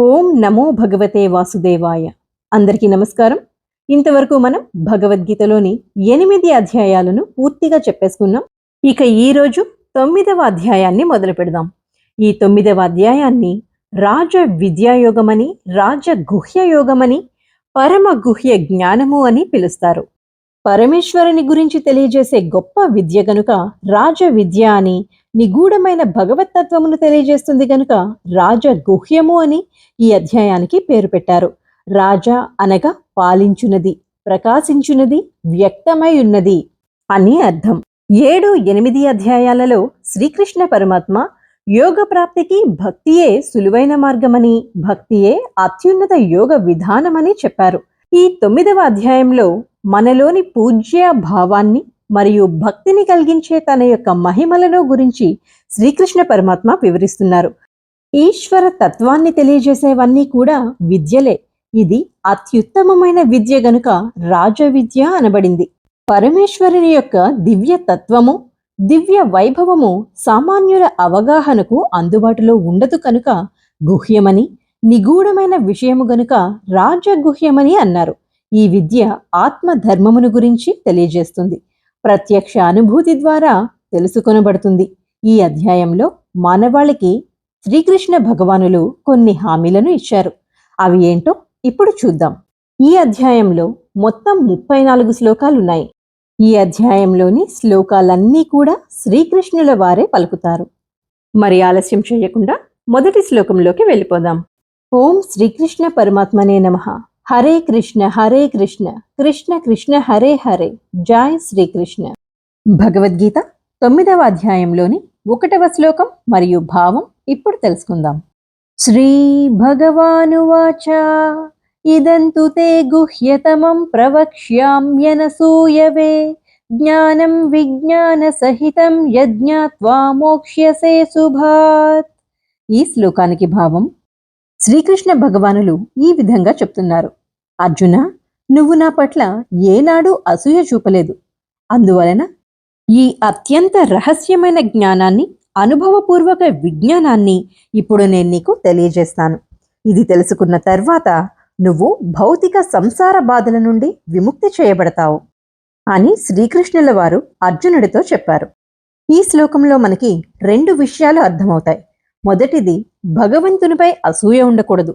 ఓం నమో భగవతే వాసుదేవాయ. అందరికీ నమస్కారం. ఇంతవరకు మనం భగవద్గీతలోని ఎనిమిది అధ్యాయాలను పూర్తిగా చెప్పేసుకున్నాం. ఇక ఈ రోజు తొమ్మిదవ అధ్యాయాన్ని మొదలు పెడదాం. ఈ తొమ్మిదవ అధ్యాయాన్ని రాజ విద్యాయోగమని రాజ గుహ్య యోగమని పరమ గుహ్య జ్ఞానము అని పిలుస్తారు. పరమేశ్వరుని గురించి తెలియజేసే గొప్ప విద్య గనుక రాజ విద్య అని నిగూఢమైన భగవతత్వమును తెలియజేస్తుంది గనుక రాజ గుహ్యము అని ఈ అధ్యాయానికి పేరు పెట్టారు. రాజా అనగా పాలించున్నది ప్రకాశించున్నది వ్యక్తమై ఉన్నది అని అర్థం. ఏడు ఎనిమిది అధ్యాయాలలో శ్రీకృష్ణ పరమాత్మ యోగ ప్రాప్తికి భక్తియే సులువైన మార్గమని భక్తియే అత్యున్నత యోగ విధానమని చెప్పారు. ఈ తొమ్మిదవ అధ్యాయంలో మనలోని పూజ్య భావాన్ని మరియు భక్తిని కలిగించే తన యొక్క మహిమలను గురించి శ్రీకృష్ణ పరమాత్మ వివరిస్తున్నారు. ఈశ్వర తత్వాన్ని తెలియజేసేవన్నీ కూడా విద్యలే. ఇది అత్యుత్తమమైన విద్య గనుక రాజ విద్య అనబడింది. పరమేశ్వరుని యొక్క దివ్య తత్వము దివ్య వైభవము సామాన్యుల అవగాహనకు అందుబాటులో ఉండదు కనుక గుహ్యమని నిగూఢమైన విషయము గనుక రాజగుహ్యమని అన్నారు. ఈ విద్య ఆత్మ ధర్మమును గురించి తెలియజేస్తుంది. ప్రత్యక్ష అనుభూతి ద్వారా తెలుసుకొనబడుతుంది. ఈ అధ్యాయంలో మానవాళికి శ్రీకృష్ణ భగవానులు కొన్ని హామీలను ఇచ్చారు. అవి ఏంటో ఇప్పుడు చూద్దాం. ఈ అధ్యాయంలో మొత్తం ముప్పై నాలుగు శ్లోకాలున్నాయి. ఈ అధ్యాయంలోని శ్లోకాలన్నీ కూడా శ్రీకృష్ణుల వారే పలుకుతారు. మరి ఆలస్యం చేయకుండా మొదటి శ్లోకంలోకి వెళ్ళిపోదాం. ఓం శ్రీకృష్ణ పరమాత్మనే నమః. హరే కృష్ణ హరే కృష్ణ కృష్ణ కృష్ణ హరే హరే. జాయ్ శ్రీకృష్ణ. భగవద్గీత తొమ్మిదవ అధ్యాయంలోని ఒకటవ శ్లోకం మరియు భావం ఇప్పుడు తెలుసుకుందాం. శ్రీ భగవానువాచ ఇదంతు తే గుహ్యతమం ప్రవక్ష్యామ్యనసూయవే జ్ఞానం విజ్ఞాన సహితం యజ్ఞాత్వా మోక్ష్యసే సుభాత్. ఈ శ్లోకానికి భావం శ్రీకృష్ణ భగవానులు ఈ విధంగా చెప్తున్నారు. అర్జున నువ్వు నా పట్ల ఏనాడు అసూయ చూపలేదు. అందువలన ఈ అత్యంత రహస్యమైన జ్ఞానాన్ని అనుభవపూర్వక విజ్ఞానాన్ని ఇప్పుడు నేను నీకు తెలియజేస్తాను. ఇది తెలుసుకున్న తర్వాత నువ్వు భౌతిక సంసార బాధల నుండి విముక్తి చేయబడతావు అని శ్రీకృష్ణుల వారు అర్జునుడితో చెప్పారు. ఈ శ్లోకంలో మనకి రెండు విషయాలు అర్థమవుతాయి. మొదటిది భగవంతునిపై అసూయ ఉండకూడదు.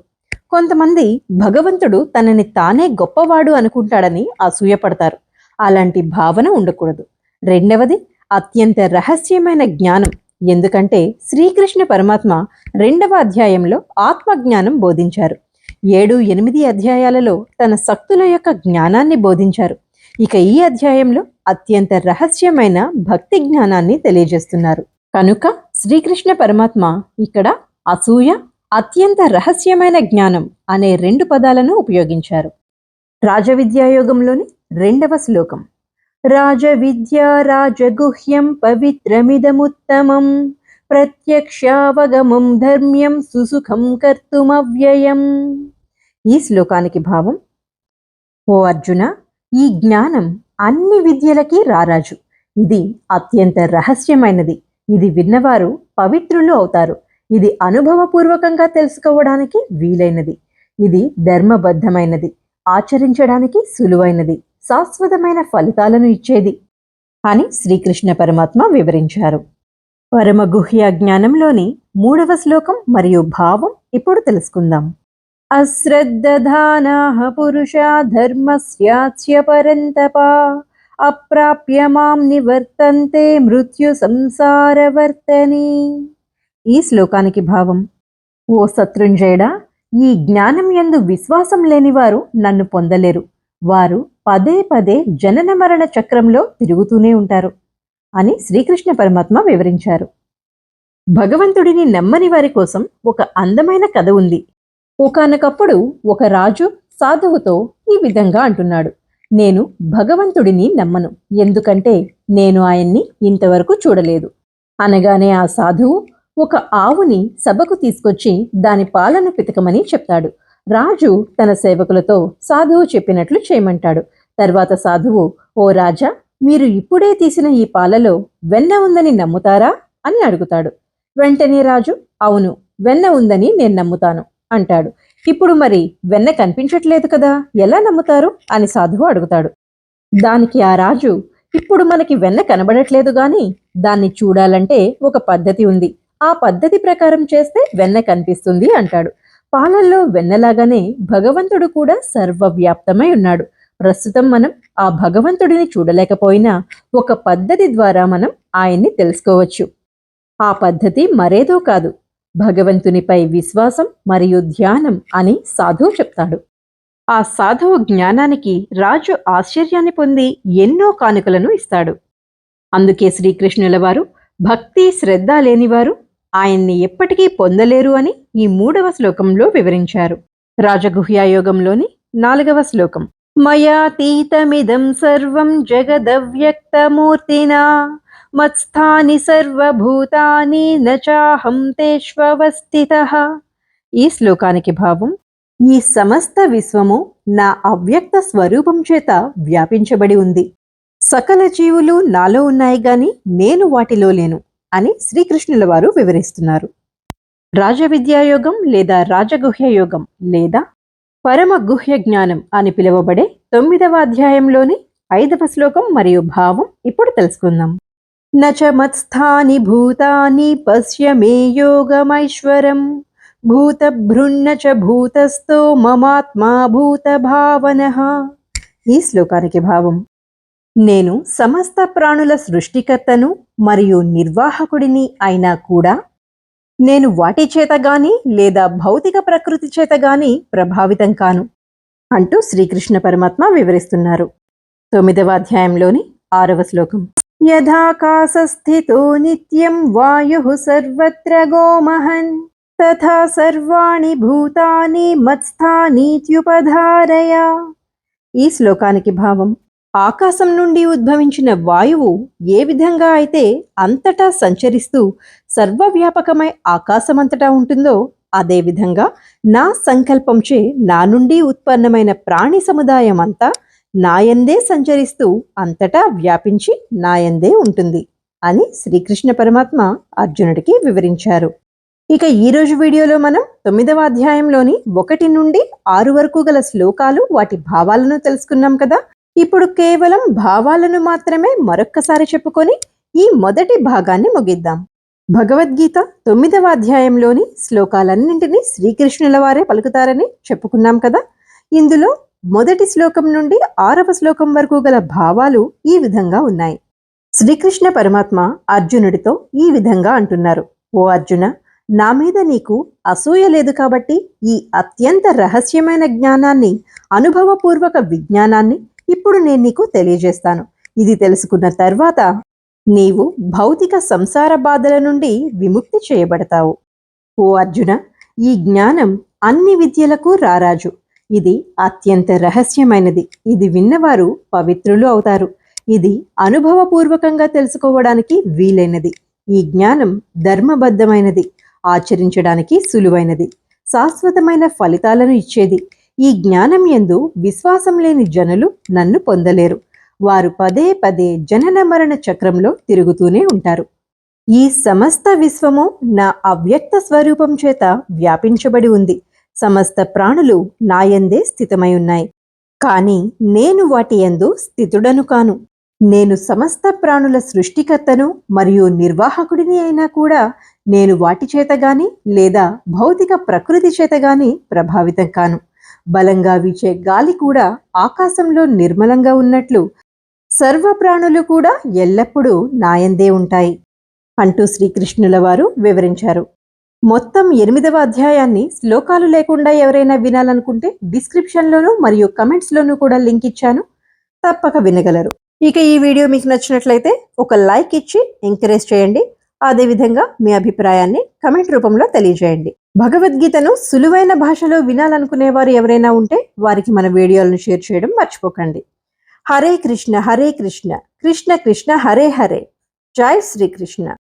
కొంతమంది భగవంతుడు తనని తానే గొప్పవాడు అనుకుంటాడని అసూయపడతారు. అలాంటి భావన ఉండకూడదు. రెండవది అత్యంత రహస్యమైన జ్ఞానం. ఎందుకంటే శ్రీకృష్ణ పరమాత్మ రెండవ అధ్యాయంలో ఆత్మజ్ఞానం బోధించారు. ఏడు ఎనిమిది అధ్యాయాలలో తన శక్తుల యొక్క జ్ఞానాన్ని బోధించారు. ఇక ఈ అధ్యాయంలో అత్యంత రహస్యమైన భక్తి జ్ఞానాన్ని తెలియజేస్తున్నారు. కనుక శ్రీకృష్ణ పరమాత్మ ఇక్కడ అసూయ అత్యంత రహస్యమైన జ్ఞానం అనే రెండు పదాలను ఉపయోగించారు. రాజవిద్యాయోగంలోని రెండవ శ్లోకం. రాజవిద్యా రాజగుహ్యం పవిత్రమిదముత్తమం. ప్రత్యక్షావగమం ధర్మ్యం సుసుఖం కర్తుమవ్యయం. ఈ శ్లోకానికి భావం ఓ అర్జున ఈ జ్ఞానం అన్ని విద్యలకి రారాజు. ఇది అత్యంత రహస్యమైనది. ఇది విన్నవారు పవిత్రులు అవుతారు. ఇది అనుభవపూర్వకంగా తెలుసుకోవడానికి వీలైనది. ఇది ధర్మబద్ధమైనది ఆచరించడానికి సులువైనది శాశ్వతమైన ఫలితాలను ఇచ్చేది అని శ్రీకృష్ణ పరమాత్మ వివరించారు. పరమగుహ్య జ్ఞానంలోని మూడవ శ్లోకం మరియు భావం ఇప్పుడు తెలుసుకుందాం. అశ్రద్ధానా పురుషా ధర్మస్యాచ్య పరంతప అప్రాప్య మాం నివర్తంతే మృత్యు సంసారవర్తని. ఈ శ్లోకానికి భావం ఓ శత్రుంజయుడా ఈ జ్ఞానం ఎందు విశ్వాసం లేనివారు నన్ను పొందలేరు. వారు పదే పదే జనన మరణ చక్రంలో తిరుగుతూనే ఉంటారు అని శ్రీకృష్ణ పరమాత్మ వివరించారు. భగవంతుడిని నమ్మని వారి కోసం ఒక అందమైన కథ ఉంది. ఒకనకప్పుడు ఒక రాజు సాధువుతో ఈ విధంగా అంటున్నాడు. నేను భగవంతుడిని నమ్మను. ఎందుకంటే నేను ఆయన్ని ఇంతవరకు చూడలేదు. అనగానే ఆ సాధువు ఒక ఆవుని సభకు తీసుకొచ్చి దాని పాలను పితకమని చెప్తాడు. రాజు తన సేవకులతో సాధువు చెప్పినట్లు చేయమంటాడు. తర్వాత సాధువు ఓ రాజా మీరు ఇప్పుడే తీసిన ఈ పాలలో వెన్న ఉందని నమ్ముతారా? అని అడుగుతాడు. వెంటనే రాజు అవును వెన్న ఉందని నేను నమ్ముతాను అంటాడు. ఇప్పుడు మరి వెన్న కనిపించట్లేదు కదా ఎలా నమ్ముతారు? అని సాధువు అడుగుతాడు. దానికి ఆ రాజు ఇప్పుడు మనకి వెన్న కనబడట్లేదు గాని దాన్ని చూడాలంటే ఒక పద్ధతి ఉంది. ఆ పద్ధతి ప్రకారం చేస్తే వెన్న కనిపిస్తుంది అంటాడు. పాలల్లో వెన్నలాగానే భగవంతుడు కూడా సర్వవ్యాప్తమై ఉన్నాడు. ప్రస్తుతం మనం ఆ భగవంతుడిని చూడలేకపోయినా ఒక పద్ధతి ద్వారా మనం ఆయన్ని తెలుసుకోవచ్చు. ఆ పద్ధతి మరేదో కాదు. భగవంతునిపై విశ్వాసం మరియు ధ్యానం అని సాధువు చెప్తాడు. ఆ సాధువు జ్ఞానానికి రాజు ఆశ్చర్యాన్ని పొంది ఎన్నో కానుకలను ఇస్తాడు. అందుకే శ్రీకృష్ణుల వారు భక్తి శ్రద్ధ లేనివారు ఆయన్ని ఎప్పటికీ పొందలేరు అని ఈ మూడవ శ్లోకంలో వివరించారు. రాజగుహ్యాయోగంలోని నాలుగవ శ్లోకం. మయాతీతమిదం సర్వం జగదవ్యక్తమూర్తినా మత్స్థాని సర్వభూతాని నచాహం తేష్వస్థిత ఈ శ్లోకానికి భావం ఈ సమస్త విశ్వము నా అవ్యక్త స్వరూపం చేత వ్యాపించబడి ఉంది. సకల జీవులు నాలో ఉన్నాయి గాని నేను వాటిలో లేను. అని శ్రీకృష్ణుల వారు వివరిస్తున్నారు. రాజవిద్యాయోగం లేదా రాజగుహ్య యోగం లేదా పరమ గుహ్య జ్ఞానం అని పిలువబడే తొమ్మిదవ అధ్యాయంలోని ఐదవ శ్లోకం మరియు భావం ఇప్పుడు తెలుసుకుందాం. నచ మత్స్థాని భూతాని పశ్య మే యోగమైశ్వరం. భూతభృన్న చ భూతస్థో మమాత్మా భూత భావన ఈ శ్లోకానికి భావం నేను సమస్త ప్రాణుల సృష్టికర్తను మరియు నిర్వాహకుడిని అయినా కూడా నేను వాటి చేత గాని లేదా భౌతిక ప్రకృతి చేత గాని ప్రభావితం కాను అంటూ శ్రీకృష్ణ పరమాత్మ వివరిస్తున్నారు. తొమ్మిదవ అధ్యాయంలోని ఆరవ శ్లోకం. యథాకాశస్థితో నిత్యం వాయు సర్వత్ర గోమహన్ తథా సర్వాణి భూతాని మత్స్థానీత్యుపధారయ. ఈ శ్లోకానికి భావం ఆకాశం నుండి ఉద్భవించిన వాయువు ఏ విధంగా అయితే అంతటా సంచరిస్తూ సర్వవ్యాపకమై ఆకాశమంతటా ఉంటుందో అదేవిధంగా నా సంకల్పంచే నా నుండి ఉత్పన్నమైన ప్రాణి సముదాయం అంతా నాయందే సంచరిస్తూ అంతటా వ్యాపించి నాయందే ఉంటుంది అని శ్రీకృష్ణ పరమాత్మ అర్జునుడికి వివరించారు. ఇక ఈ రోజు వీడియోలో మనం తొమ్మిదవ అధ్యాయంలోని ఒకటి నుండి ఆరు వరకు గల శ్లోకాలు వాటి భావాలను తెలుసుకున్నాం కదా. ఇప్పుడు కేవలం భావాలను మాత్రమే మరొక్కసారి చెప్పుకొని ఈ మొదటి భాగాన్ని ముగిద్దాం. భగవద్గీత తొమ్మిదవ అధ్యాయంలోని శ్లోకాలన్నింటినీ శ్రీకృష్ణుల వారే పలుకుతారని చెప్పుకున్నాం కదా. ఇందులో మొదటి శ్లోకం నుండి ఆరవ శ్లోకం వరకు గల భావాలు ఈ విధంగా ఉన్నాయి. శ్రీకృష్ణ పరమాత్మ అర్జునుడితో ఈ విధంగా అంటున్నారు. ఓ అర్జున నా మీద నీకు అసూయ లేదు కాబట్టి ఈ అత్యంత రహస్యమైన జ్ఞానాన్ని అనుభవపూర్వక విజ్ఞానాన్ని ఇప్పుడు నేను నీకు తెలియజేస్తాను. ఇది తెలుసుకున్న తర్వాత నీవు భౌతిక సంసార బాధల నుండి విముక్తి చేయబడతావు. ఓ అర్జున ఈ జ్ఞానం అన్ని విద్యలకు రారాజు. ఇది అత్యంత రహస్యమైనది. ఇది విన్నవారు పవిత్రులు అవుతారు. ఇది అనుభవపూర్వకంగా తెలుసుకోవడానికి వీలైనది. ఈ జ్ఞానం ధర్మబద్ధమైనది ఆచరించడానికి సులువైనది శాశ్వతమైన ఫలితాలను ఇచ్చేది. ఈ జ్ఞానం ఎందు విశ్వాసం లేని జనులు నన్ను పొందలేరు. వారు పదే పదే జనన మరణ చక్రంలో తిరుగుతూనే ఉంటారు. ఈ సమస్త విశ్వము నా అవ్యక్త స్వరూపం చేత వ్యాపించబడి ఉంది. సమస్త ప్రాణులు నాయందే స్థితమై ఉన్నాయి. కానీ నేను వాటి యందు స్థితుడను కాను. నేను సమస్త ప్రాణుల సృష్టికర్తను మరియు నిర్వాహకుడిని అయినా కూడా నేను వాటి చేత గాని లేదా భౌతిక ప్రకృతి చేత గాని ప్రభావితం కాను. బలంగా వీచే గాలి కూడా ఆకాశంలో నిర్మలంగా ఉన్నట్లు సర్వ ప్రాణులు కూడా ఎల్లప్పుడూ నాయందే ఉంటాయి. అంటూ శ్రీకృష్ణుల వారు వివరించారు. మొత్తం ఎనిమిదవ అధ్యాయాన్ని శ్లోకాలు లేకుండా ఎవరైనా వినాలనుకుంటే డిస్క్రిప్షన్లోనూ మరియు కమెంట్స్లోనూ కూడా లింక్ ఇచ్చాను. తప్పక వినగలరు. ఇక ఈ వీడియో మీకు నచ్చినట్లయితే ఒక లైక్ ఇచ్చి ఎంకరేజ్ చేయండి. అదేవిధంగా మీ అభిప్రాయాన్ని కమెంట్ రూపంలో తెలియజేయండి. భగవద్గీతను సులువైన భాషలో వినాలనుకునే వారు ఎవరైనా ఉంటే వారికి మన వీడియోలను షేర్ చేయడం మర్చిపోకండి. హరే కృష్ణ హరే కృష్ణ కృష్ణ కృష్ణ హరే హరే. జై శ్రీకృష్ణ